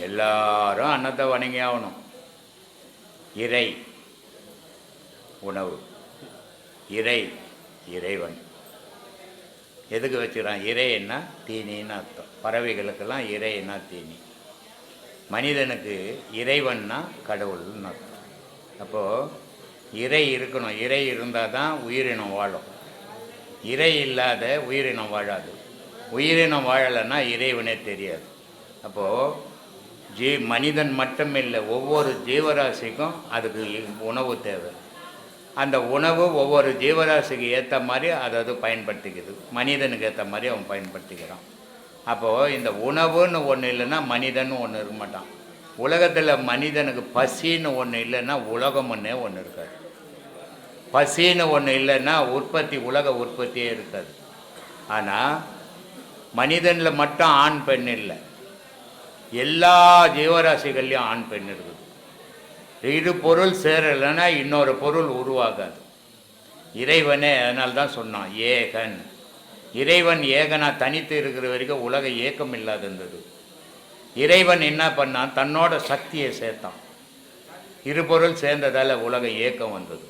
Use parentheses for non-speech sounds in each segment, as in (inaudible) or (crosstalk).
எல்லாரும் அன்னத்தை வணங்கி ஆகணும். இறை உணவு. இறை இறைவன். எதுக்கு வச்சுக்கிறான்? இறைன்னா தீனின்னு அர்த்தம். பறவைகளுக்கெல்லாம் இறைன்னா தீனி. மனிதனுக்கு இறைவன்னா கடவுள்னு அர்த்தம். அப்போது இறை இருக்கணும். இறை இருந்தால் தான் உயிரினம் வாழும். இறை இல்லாத உயிரினம் வாழாது. உயிரினம் வாழலைன்னா இறைவனே தெரியாது. அப்போது ஜீ மனிதன் மட்டும் இல்லை ஒவ்வொரு ஜீவராசிக்கும் அதுக்கு உணவு தேவை. அந்த உணவு ஒவ்வொரு ஜீவராசிக்கு ஏற்ற மாதிரி அதை அது பயன்படுத்திக்குது. மனிதனுக்கு ஏற்ற மாதிரி அவன் பயன்படுத்திக்கிறான். அப்போது இந்த உணவுன்னு ஒன்று இல்லைன்னா மனிதன் ஒன்று இருக்க மாட்டான். உலகத்தில் மனிதனுக்கு பசின்னு ஒன்று இல்லைன்னா உலகம் ஒன்றே ஒன்று இருக்காது. பசின்னு ஒன்று இல்லைன்னா உற்பத்தி உலக உற்பத்தியே இருக்காது. ஆனால் மனிதனில் மட்டும் ஆண் பெண் இல்லை. எல்லா ஜீவராசிகள்லையும் ஆண் பெண் இருக்குது. இரு பொருள் சேரலைன்னா இன்னொரு பொருள் உருவாகாது. இறைவனே அதனால தான் சொன்னான் ஏகன். இறைவன் ஏகனா தனித்து இருக்கிற வரைக்கும் உலக ஏக்கம் இல்லாது இருந்தது இறைவன் என்ன பண்ணான்? தன்னோட சக்தியை சேர்த்தான். இரு பொருள் சேர்ந்ததால் உலக ஏக்கம் வந்தது.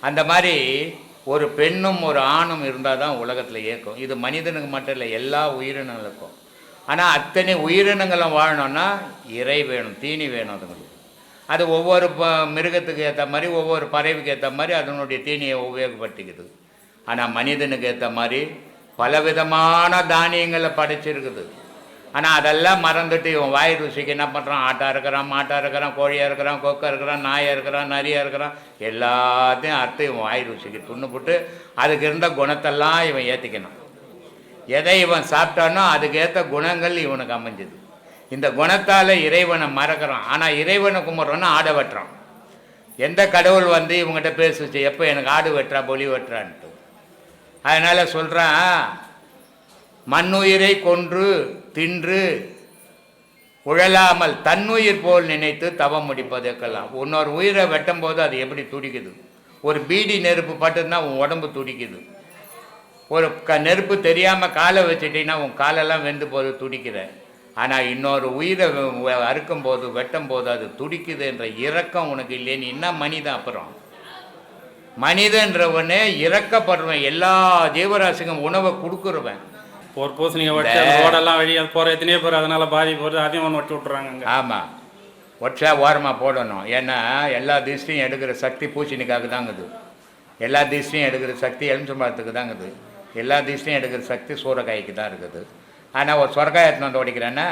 அந்த மாதிரி ஒரு பெண்ணும் ஒரு ஆணும் இருந்தால் தான் உலகத்தில் ஏக்கம். இது மனிதனுக்கு மட்டும் இல்லை எல்லா உயிரினங்களுக்கும். ஆனால் அத்தனை உயிரினங்களும் வாழணும்னா இறை வேணும் தீனி வேணும் அதுங்களுக்கு. அது ஒவ்வொரு ப மிருகத்துக்கு ஏற்ற மாதிரி ஒவ்வொரு பறவைக்கு ஏற்ற மாதிரி அதனுடைய தீனியை உபயோகப்படுத்திக்குது. ஆனால் மனிதனுக்கு ஏற்ற மாதிரி பலவிதமான தானியங்களை படைச்சிருக்குது. ஆனால் அதெல்லாம் மறந்துட்டு இவன் வாய் ருசிக்கு என்ன பண்ணுறான் ஆட்டா இருக்கிறான் மாட்டா இருக்கிறான் கோழியாக இருக்கிறான் கொக்கா இருக்கிறான் நாயாக இருக்கிறான் நரியாக இருக்கிறான். எல்லாத்தையும் அறுத்து இவன் வாய் ருசிக்கு துண்ணுபுட்டு அதுக்கு இருந்த குணத்தெல்லாம் இவன் ஏற்றிக்கணும் எதை இவன் சாப்பிட்டானோ அதுக்கேற்ற குணங்கள் இவனுக்கு அமைஞ்சது. இந்த குணத்தால் இறைவனை மறக்கிறான். ஆனால் இறைவனை கும்பிட்றோன்னா ஆடை வெட்டுறான். எந்த கடவுள் வந்து இவங்ககிட்ட பேசுச்சு எப்போ எனக்கு ஆடு வெட்டுறா பொலி வெட்டுறான்ட்டு? அதனால் சொல்கிறான் மண்ணுயிரை கொன்று தின்று உழலாமல் தன்னுயிர் போல் நினைத்து தவம் முடிப்பதற்கெல்லாம். இன்னொரு உயிரை வெட்டும் போது அது எப்படி துடிக்குது? ஒரு பீடி நெருப்பு பட்டுதுன்னா உன் உடம்பு துடிக்குது. ஒரு க நெருப்பு தெரியாமல் காலை வச்சுட்டீங்கன்னா உன் காலெல்லாம் வெந்து போது துடிக்கிற. ஆனால் இன்னொரு உயிரை அறுக்கும் போது வெட்டும் போது அது துடிக்குது என்ற இரக்கம் உனக்கு இல்லைன்னு என்ன மனிதன் அப்புறம்? மனிதன்றவனே இறக்கப்படுறவன் எல்லா ஜீவராசிக்கும் உணவை கொடுக்குறவன். ஒரு பூசணிங்க வச்சு ரோடெல்லாம் அது போகிற எத்தனையோ பேர் அதனால பாதிப்பு வருது அதையும் ஒன்று வச்சு விட்றாங்க ஆமாம் ஒற்றா ஓரமாக போடணும். ஏன்னா எல்லா திஷ்டியும் எடுக்கிற சக்தி பூசணிக்காக தாங்குது. எல்லா திஷ்டியும் எடுக்கிற சக்தி எலுமிச்சம்பழத்துக்கு தாங்குது. எல்லா திஷ்டியும் எடுக்கிற சக்தி சூறக்காய்க்கு தான் இருக்குது. ஆனால் ஒரு சொரக்காய் எடுத்துன்னு வந்து உடைக்கிறான்னா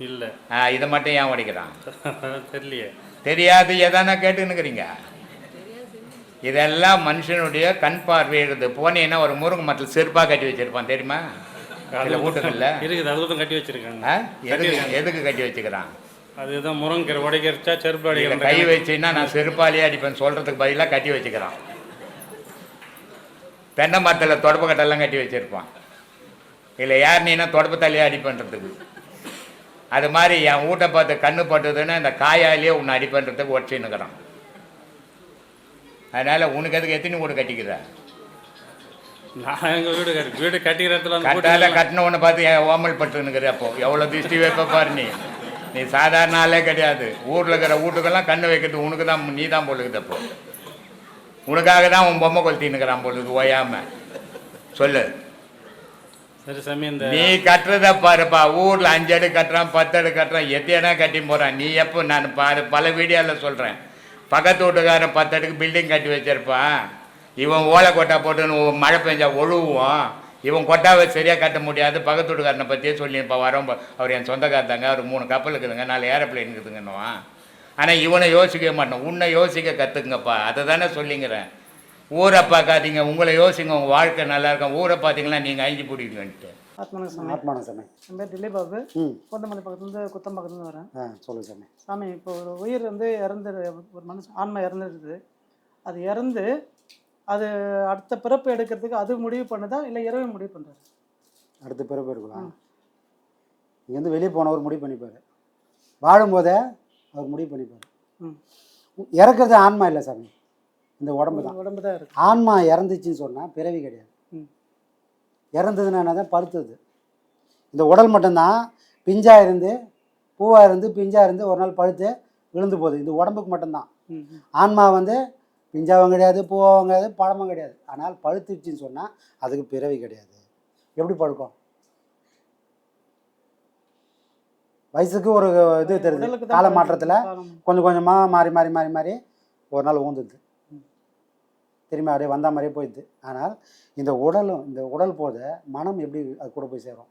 இல்லை. ஆ, இதை மட்டும் ஏன் உடைக்கிறான் (laughs) தெரியலையே. தெரியாது எதானா கேட்டுன்னுக்கிறீங்க? இதெல்லாம் மனுஷனுடைய கண் பார்வை இருக்குது போனீங்கன்னா ஒரு முருங்கை மரத்தில் செருப்பாக கட்டி வச்சிருப்பான் தெரியுமா? இல்லை வீட்டுக்குள்ள இருக்குது அது தான் கட்டி வச்சிருக்காங்க? எதுக்கு எதுக்கு கட்டி வச்சுக்கிறான்? அதுதான் முருங்கீரை உடைக்கிறச்சா செருப்பு கை வச்சுன்னா நான் செருப்பாலேயே அடிப்பேன் சொல்கிறதுக்கு பதிலாக கட்டி வச்சுக்கிறான். தென்னை மரத்தில் தொடப்பு கட்டெல்லாம் கட்டி வச்சுருப்பான். இல்லை யார் நீனா தொடப்பத்தாலேயே அடிப்பன்றதுக்கு அது மாதிரி என் வீட்டை பார்த்து கண்ணு பட்டுதுன்னா இந்த காயாலேயே உன்னை அடிப்பன்றதுக்கு ஒற்றின்னுக்கிறான் அதனால் உனக்கு எதுக்கு எத்தனை வீடு கட்டிக்கிற? நான் எங்கள் வீடு கட்டி வீடு கட்டிக்கிற இடத்துல வந்து கட்டாத கூட்டி கட்டின ஒன்று பார்த்து ஓமல் பட்டுனுக்கிற அப்போ. எவ்வளோ திருஷ்டி வைப்ப பாரு நீ. நீ சாதாரண ஆளே கிடையாது. ஊரில் இருக்கிற வீட்டுக்கெல்லாம் கண்ணு வைக்கிறது உனக்கு தான் நீ தான் போலுக்குது அப்போ. உனக்காக தான் உன் பொம்மை கொளுத்தின்னுக்கிறான் பொழுது ஓயாம. சொல்லு. சரி சாமி இந்த நீ கட்டுறத பாருப்பா. ஊரில் அஞ்சு அடி கட்டுறான் பத்து அடி கட்டுறான் எத்தனை கட்டி போகிறான் நீ எப்போ நான் பாரு பல வீடியோவில் சொல்கிறேன் பக்கத்து வீட்டுக்காரன் பத்து அடுக்கு பில்டிங் கட்டி வச்சிருப்பான் இவன் ஓலை கொட்டா போட்டுன்னு மழை பெஞ்சா ஒழுகுவான். இவன் கொட்டாவை சரியாக கட்ட முடியாது. பக்கத்து வீட்டுக்காரனை பற்றியே சொல்லியிருப்பான் வரோம் அவர் என் சொந்தக்காரர் தாங்க. அவர் மூணு கப்பல் இருக்குதுங்க. நாலு ஏரோப்ளேன் இருக்குதுங்கன்னுவான். ஆனால் இவனை யோசிக்கவே மாட்டான் உன்னை யோசிக்க கற்றுக்குங்கப்பா அதை தானே சொல்லிங்கிறேன். ஊரை பார்க்காதீங்க. உங்களை யோசிங்க. உங்கள் வாழ்க்கை நல்லா இருக்கும். ஊரை பார்த்தீங்கன்னா நீங்கள் அழிஞ்சு பிடிக்குங்கன்ட்டு ஆத்மன சாமி. ஆத்மான சாமி. என் பேர் திலீப் பாபு. கோந்தமல்லி பக்கத்துலேருந்து குத்தம் பக்கத்துலேருந்து வரேன். ஆ சொல்லுங்க சாமி. சாமி இப்போ ஒரு உயிர் வந்து இறந்து ஒரு மனுஷன் ஆன்மா இறந்துருக்குது. அது இறந்து அது அடுத்த பிறப்பு எடுக்கிறதுக்கு அது முடிவு பண்ணுதா? இல்லை இறைவன் முடிவு பண்ணுறாரு அடுத்த பிறப்பு இருக்கலாம் இங்கேருந்து வெளியே போனவர் முடிவு பண்ணிப்பார். வாழும்போதே அவர் முடிவு பண்ணிப்பார். இறக்குறது ஆன்மா இல்லை சாமி. இந்த உடம்பு தான் உடம்பு தான் இருக்கு. ஆன்மா இறந்துச்சுன்னு சொன்னால் பிறவி கிடையாது. இறந்ததுன்னா என்னதான் பழுத்தது இந்த உடல் மட்டும்தான் பிஞ்சாக இருந்து பூவாக இருந்து பிஞ்சாக இருந்து ஒரு நாள் பழுத்து விழுந்து போகுது. இந்த உடம்புக்கு மட்டும்தான். ஆன்மா வந்து பிஞ்சாவும் கிடையாது பூவாவும் கிடையாது பழமும் கிடையாது. ஆனால் பழுத்துச்சுன்னு சொன்னால் அதுக்கு பிறவி கிடையாது. எப்படி பழுக்கும் வயசுக்கு ஒரு இது தெரியுது. கால. மாற்றத்தில். கொஞ்சம் கொஞ்சமாக மாறி மாறி மாறி மாறி ஒரு நாள் ஊந்துது. திரும்பி அப்படியே வந்த மாதிரியே போயிடுது. ஆனால் இந்த உடலும் இந்த உடல் போத மனம் எப்படி அது கூட போய் சேரும்?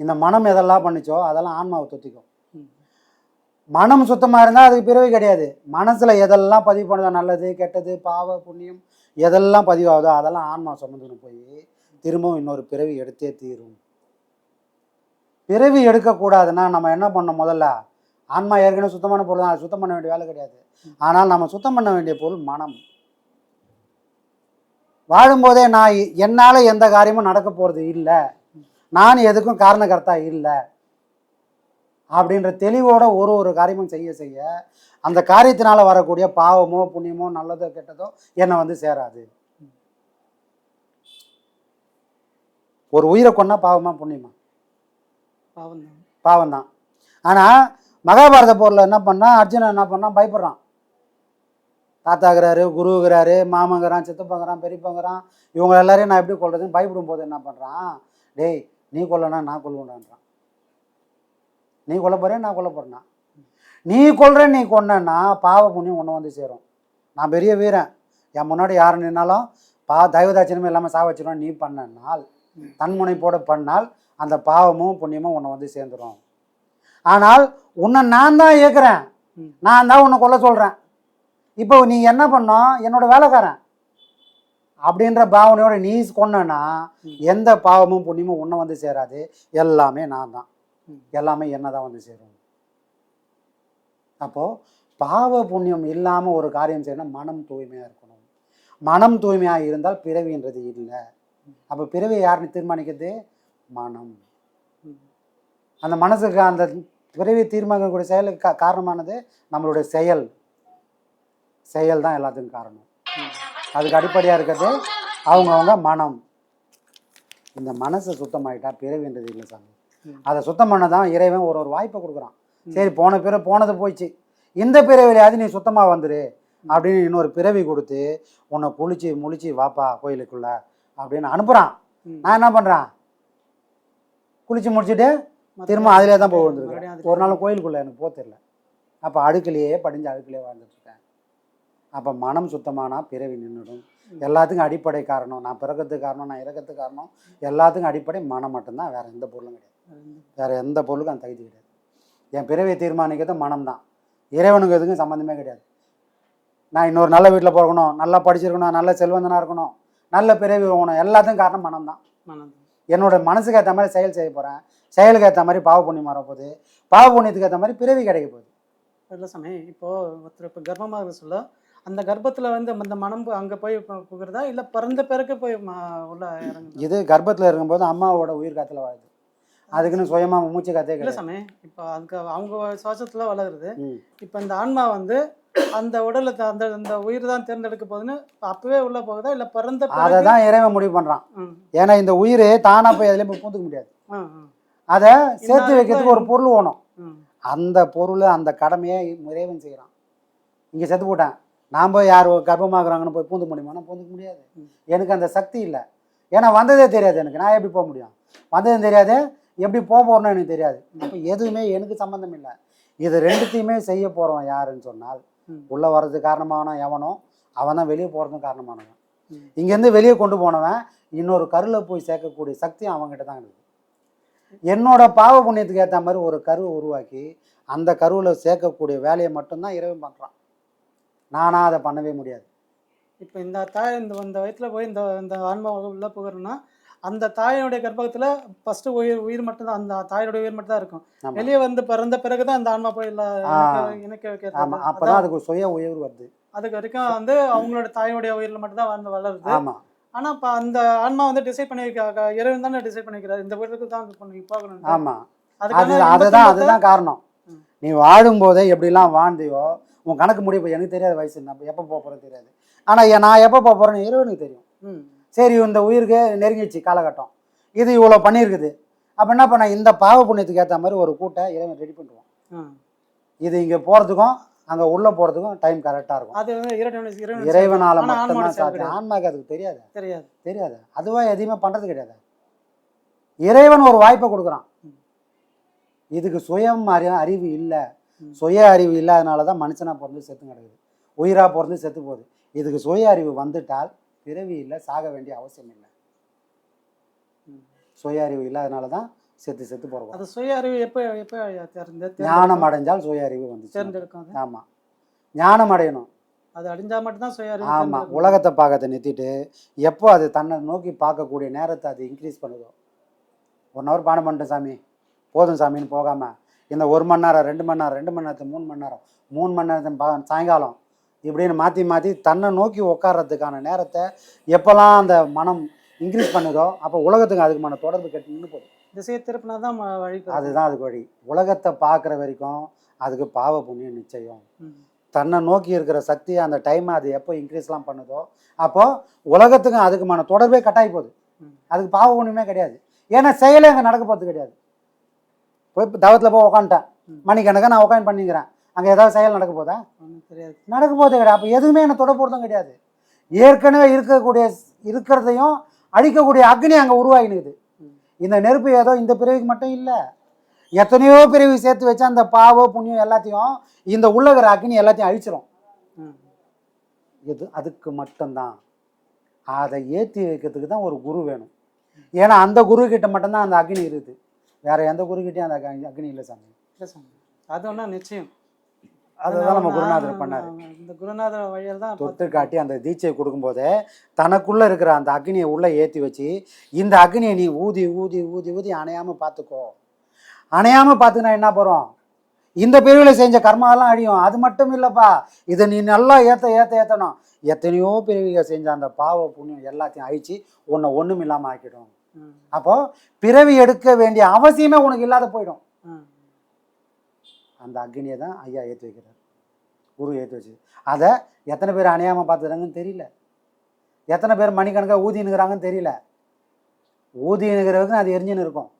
இந்த மனம் எதெல்லாம் பண்ணுச்சோ அதெல்லாம் ஆன்மாவை தொத்திக்கும். மனம் சுத்தமாக இருந்தால் அதுக்கு பிறவி கிடையாது. மனசில் எதெல்லாம் பதிவு பண்ணுதோ நல்லது கெட்டது பாவ புண்ணியம் எதெல்லாம் பதிவாகுதோ அதெல்லாம் ஆன்மா சுமந்துன்னு போய் திரும்பவும் இன்னொரு பிறவி எடுத்தே தீரும். பிறவி எடுக்கக்கூடாதுன்னா நம்ம என்ன பண்ணோம் முதல்ல? ஆன்மா ஏற்கனவே சுத்தமான பொருள் தான். சுத்தம் பண்ண வேண்டிய வேலை கிடையாது. ஆனால் நம்ம சுத்தம் பண்ண வேண்டிய பொருள் மனம். வாழும்போதே நான் என்னால் எந்த காரியமும் நடக்க போகிறது இல்லை. நான் எதுக்கும் காரணகர்த்தா இல்லை. அப்படின்ற தெளிவோட ஒரு ஒரு காரியமும் செய்ய செய்ய அந்த காரியத்தினால் வரக்கூடிய பாவமோ புண்ணியமோ நல்லதோ கெட்டதோ என்னை வந்து சேராது. ஒரு உயிரை கொண்டா பாவமா புண்ணியமா? பாவம் தான் பாவம் தான் ஆனால் மகாபாரத போரில் என்ன பண்ணா அர்ஜுனன் என்ன பண்ணான் பயப்படுறான். தாத்தாகிறாரு குருவுகிறாரு மாமங்கிறான் சித்தப்பங்கிறான் பெரியப்பங்கிறான் இவங்க எல்லாரையும் நான் எப்படி கொள்றதுன்னு பயப்படும் போது என்ன பண்ணுறான் டேய் நீ கொல்லனா நான் கொல்லுவேன்டான்றான் நீ கொல்ல போறேன் நான் கொல்ல போறேன்னா நீ கொல்ற நீ கொன்னன்னா பாவ புண்ணியம் ஒன்று வந்து சேரும். நான் பெரிய வீரன். என் முன்னாடி யார் நின்னாலும் பா தயவதாட்சணமே இல்லாமல் சா வச்சிருவோம் நீ பண்ணனால். தன்முனைப்போட பண்ணால் அந்த பாவமும் புண்ணியமும் உன்னை வந்து சேர்ந்துடும் ஆனால் உன்னை நான் தான் இயக்குறேன். நான் தான் உன்னை கொல்ல சொல்கிறேன் இப்போ நீ என்ன பண்ணோம் என்னோட வேலைக்காரன். அப்படின்ற பாவனையோட நீ கொன்னனா ம். எந்த பாவமும் புண்ணியமும் உன்னை வந்து சேராது. எல்லாமே நான் தான். எல்லாமே என்ன தான் வந்து சேரும். அப்போது பாவ புண்ணியம் இல்லாமல் ஒரு காரியம் செய்யணும் மனம் தூய்மையாக இருக்கணும். மனம் தூய்மையாக இருந்தால் பிறவின்றது இல்லை. அப்போ பிறவியை யாருன்னு தீர்மானிக்கிறது? மனம். அந்த மனசுக்கு அந்த பிறவி தீர்மானிக்கக்கூடிய செயலுக்கு கா- காரணமானது நம்மளுடைய செயல். செயல் தான் எல்லாத்துக்கும் காரணம். அதுக்கு அடிப்படையாக இருக்கிறது அவங்கவுங்க மனம். இந்த மனசை சுத்தமாயிட்டா பிறவின்றது இல்லை சாமி. அதை சுத்தம் பண்ண தான் இறைவன் ஒரு ஒரு வாய்ப்பை கொடுக்குறான். சரி போன பிற போனது போயிடுச்சு இந்த பிறவிலையாவது நீ சுத்தமாக வந்துடு அப்படின்னு இன்னொரு பிறவி கொடுத்து உன்னை குளிச்சு முழிச்சு வாப்பா கோயிலுக்குள்ள அப்படின்னு அனுப்புகிறான் நான் என்ன பண்ணுறேன் குளிச்சு முடிச்சுட்டு திரும்ப அதிலே தான் போய் வந்துருக்கேன் ஒரு நாள் கோயிலுக்குள்ளே எனக்கு போக தெரியல. அப்போ அடுக்கிலேயே படிஞ்சு அடுக்கிலே வாழ்ந்துட்டுருக்கேன் அப்போ மனம் சுத்தமானா பிறவி நின்றுடும் எல்லாத்துக்கும் அடிப்படை காரணம் நான் பிறக்கிறதுக்கு காரணம் நான் இறக்கிறதுக்கு காரணம் எல்லாத்துக்கும் அடிப்படை மனம் மட்டும்தான். வேறு எந்த பொருளும் கிடையாது. வேறு எந்த பொருளுக்கும் அந்த தகுதி கிடையாது. என் பிறவியை தீர்மானிக்கிறது மனம் தான். இறைவனுக்கு எதுக்கும் சம்மந்தமே கிடையாது. நான் இன்னொரு நல்ல வீட்டில் பிறக்கணும் நல்லா படிச்சிருக்கணும் நல்ல செல்வந்தனாக இருக்கணும் நல்ல பிறவி போகணும் எல்லாத்துக்கும் காரணம் மனம் தான். மனம் என்னோட மனசுக்கு ஏற்ற மாதிரி செயல் செய்ய போகிறேன் செயலுக்கு ஏற்ற மாதிரி பாவ புண்ணியம் வரப்போகுது பாவ புண்ணியத்துக்கு ஏற்ற மாதிரி பிறவி கிடைக்க போகுது. இல்லை சாமி இப்போ ஒருத்தர் இப்போ கர்ப்பமாக இருக்க சொல்ல அந்த கர்ப்பத்தில் வந்து அந்த மனம் அங்கே போய் புகுறதா? இல்லை பிறந்த பிறகு போய் உள்ள இறங்குதா இது கர்ப்பத்தில் இருக்கும்போது அம்மாவோட உயிர் காத்துல வாழுது. அதுக்குன்னு சுயமாக மூச்சு காத்தே இல்லை சாமி இப்போ அதுக்கு அவங்க சுவாசத்தில் வளருது. இப்போ இந்த ஆன்மா வந்து அந்த உடலை அந்த அந்த உயிர் தான் தேர்ந்தெடுக்க போகுதுன்னு அப்பவே உள்ள போகுதா? இல்லை பிறந்த அதை தான் இறைவன் முடிவு பண்ணுறான் ஏன்னா இந்த உயிர் தானாக போய் அதுலேயும் போய் பூந்துக்க முடியாது. அதை சேர்த்து வைக்கிறதுக்கு ஒரு பொருள் வேணும். அந்த பொருள் அந்த கடமையை இறைவன் செய்கிறான் இங்கே செத்து போட்டேன். நான் போய் யார் கர்ப்பமாகறாங்கன்னு போய் பூந்து முடியுமானா பூந்துக்க முடியாது. எனக்கு அந்த சக்தி இல்லை. ஏன்னா வந்ததே தெரியாது எனக்கு. நான் எப்படி போக முடியும்? வந்ததும் தெரியாது. எப்படி போக போகிறேன்னு எனக்கு தெரியாது. அப்போ எதுவுமே எனக்கு சம்மந்தம் இல்லை. இது ரெண்டுத்தையுமே செய்ய போகிறவன் யாருன்னு சொன்னால். உள்ளே வர்றதுக்கு காரணமானவன் எவனோ அவன் தான் வெளியே போகிறதுக்கும் காரணமானவன். இங்கேருந்து வெளியே கொண்டு போனவன் இன்னொரு கருவில் போய் சேர்க்கக்கூடிய சக்தி அவன்கிட்ட தான் இருக்குது. என்னோட பாவ புண்ணியத்துக்கு ஏற்ற மாதிரி ஒரு கருவை உருவாக்கி அந்த கருவில் சேர்க்கக்கூடிய வேலையை மட்டும்தான் இறைவன் பண்ணுறான் நானாக அதை பண்ணவே முடியாது. இப்போ இந்த தாய் இந்த இந்த வயிற்றுல போய் இந்த இந்த ஆன்மா உள்ள புகறனா அந்த தாயினுடைய கர்ப்பத்துல ஃபர்ஸ்ட் உயிர் உயிர் மட்டும்தான் அந்த தாயினுடைய உயிர் மட்டும் தான் இருக்கும். வெளியே வந்து பிறந்த பிறகுதான் அந்த ஆன்மா போய். இணைக்க- இணைக்க வைக்கிறது. ஆமா. அப்பதான் அதான் அதுக்கு சுய உயர்வு வருது. அதுக்கு வரைக்கும் வந்து அவங்களோட தாயோடைய உயிரில் மட்டும் தான் வந்து வளருது. ஆமா. ஆனா இப்ப அந்த ஆன்மா வந்து டிசைட் பண்ணி வைக்க இறைவன் தானே டிசைட் பண்ணி வைக்கிறாரு. இந்த உயிருக்கு தான் பண்ணி போகணும் ஆமா. அது அதுதான் அதுதான் காரணம். நீ வாழும்போதே எப்படிலாம் வாழ்ந்தியோ உன் கணக்கு போய் எனக்கு தெரியாத வயசு நான் எப்போ போக போகிறேன் தெரியாது. ஆனால் நான் எப்போ போக போகிறேன்னு இறைவனுக்கு தெரியும். சரி இந்த உயிருக்கு நெருங்கிடுச்சு காலகட்டம். இது இவ்வளோ பண்ணியிருக்குது. அப்போ என்ன பண்ண இந்த பாவ புண்ணியத்துக்கு ஏற்ற மாதிரி ஒரு கூட்டை இறைவன் ரெடி பண்ணுவான் ஆ. இது இங்கே போகிறதுக்கும் அங்கே உள்ளே போகிறதுக்கும் டைம் கரெக்டாக இருக்கும். இறைவனால் மட்டும்தான் சாத்தியம். ஆன்மாக்கு அதுக்கு தெரியாது. தெரியாது. தெரியாது. அதுவாக எதையுமே பண்ணுறது கிடையாது. இறைவன் ஒரு வாய்ப்பை கொடுக்குறான். இதுக்கு சுயம் அறி அறிவு இல்லை. சுய அறிவு இல்லாதனால தான் மனுஷனாக பிறந்து செத்து கிடக்குது. உயிராக பிறந்து செத்து போகுது. இதுக்கு சுய அறிவு வந்துட்டால் பிறவி இல்லை சாக வேண்டிய அவசியம் இல்லை. சுய அறிவு இல்லாதனால தான் செத்து செத்து போகிறோம் அது சுய அறிவு எப்ப எப்ப தேர்ந்து ஞானம் அடைஞ்சால் சுய அறிவு வந்துச்சு. தேர்ந்தெடுக்கும் அது. ஆமாம் ஞானம் அடையணும். அது அடைஞ்சா மட்டும்தான் சுய அறிவு ஆமாம். உலகத்தை பார்க்கறத நிறுத்திட்டு எப்போ அது தன்னை நோக்கி பார்க்கக்கூடிய நேரத்தை அது இன்க்ரீஸ் பண்ணுதோ. ஒன் ஹவர் பானம் பண்ணிட்டேன் சாமி. போதும் சாமின்னு போகாமல் இந்த ஒரு மணி நேரம் ரெண்டு மணி நேரம் ரெண்டு மணி நேரத்துக்கு மூணு மணி நேரம் மூணு மணி நேரத்துக்கு பா சாயங்காலம் இப்படின்னு மாற்றி மாற்றி தன்னை நோக்கி உட்கார்றதுக்கான நேரத்தை எப்போல்லாம் அந்த மனம் இன்க்ரீஸ் பண்ணுதோ அப்போ உலகத்துக்கு அதுக்குமான தொடர்பு கட்டி நின்று போகுது திசையை திருப்பினா தான் வழி. அதுதான் அதுக்கு வழி உலகத்தை பார்க்குற வரைக்கும் அதுக்கு பாவ புண்ணியம் நிச்சயம். தன்னை நோக்கி இருக்கிற சக்தி அந்த டைமை அது எப்போ இன்க்ரீஸ்லாம் பண்ணுதோ அப்போ உலகத்துக்கும் அதுக்குமான தொடர்பே கட்டாயி போகுது. அதுக்கு பாவ ஒன்றுமே கிடையாது ஏன்னா செயலே அங்கே நடக்க போகிறது கிடையாது போய் தவத்தில் போய் உக்காந்துட்டேன். மணிக்கணக்காக நான் உட்காந்து பண்ணிக்கிறேன் அங்கே ஏதாவது செயல் நடக்க போதா? தெரியாது. நடக்க போகிறது கிடையாது. அப்போ எதுவுமே என்னை தொட போகிறதும் கிடையாது. ஏற்கனவே இருக்கக்கூடிய இருக்கிறதையும் அழிக்கக்கூடிய அக்னி அங்கே உருவாகினுக்குது. இந்த நெருப்பு ஏதோ இந்த பிறவிக்கு மட்டும் இல்லை. எத்தனையோ பிறவி சேர்த்து வச்சா அந்த பாவ புண்ணியம் எல்லாத்தையும் இந்த உள்ளகிற அக்னி எல்லாத்தையும் அழிச்சிரும். இது அதுக்கு மட்டும்தான். அதை ஏற்றி வைக்கிறதுக்கு தான் ஒரு குரு வேணும். ஏன்னா அந்த குரு கிட்ட மட்டும்தான் அந்த அக்னி இருக்குது. வேற எந்த குரு கிட்டயும் அந்த அக்னி- அக்னி இல்லை சாமி. இல்ல சாமி. அது ஒன்றா நிச்சயம். அதுதான் நம்ம குருநாதர் பண்ணாரு. இந்த குருநாதர் வழியில் தான் தொட்டு காட்டி அந்த தீட்சையை கொடுக்கும்போதே தனக்குள்ள இருக்கிற அந்த அக்னியை உள்ள ஏற்றி வச்சு இந்த அக்னியை நீ ஊதி ஊதி ஊதி ஊதி அணையாம பார்த்துக்கோ அணையாம பார்த்துக்கினா என்ன போகிறோம் இந்த பிரிவில் செஞ்ச கர்மாவெல்லாம் அழியும். அது மட்டும் இல்லைப்பா. இதை நீ நல்லா ஏற்ற ஏற்ற ஏற்றணும் எத்தனையோ பிறவிகள் செஞ்ச அந்த பாவ புண்ணியம் எல்லாத்தையும் அழிச்சு உன்னை ஒன்றும் இல்லாமல் ஆக்கிடும். ம். அப்போ பிறவி எடுக்க வேண்டிய அவசியமே உனக்கு இல்லாத போயிடும். அந்த அக்னியை தான் ஐயா ஏற்றி வைக்கிறார். குரு ஏற்றி வச்சு. அதை எத்தனை பேர் அணையாமல் பார்த்துக்கிறாங்கன்னு தெரியல. எத்தனை பேர் மணிக்கணக்காக ஊதினுக்கிறாங்கன்னு தெரியல. ஊதினுக்கிறவங்க அது எரிஞ்சுன்னு இருக்கும்.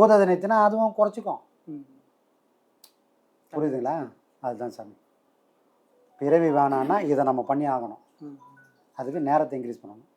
ஊததை நிறுத்தினா அதுவும் குறைச்சிக்கும். புரியுதுங்களா? அதுதான் சாமி. பிறவி வேணான்னா இதை நம்ம பண்ணி ஆகணும். அதுக்கு நேரத்தை இன்க்ரீஸ் பண்ணணும்.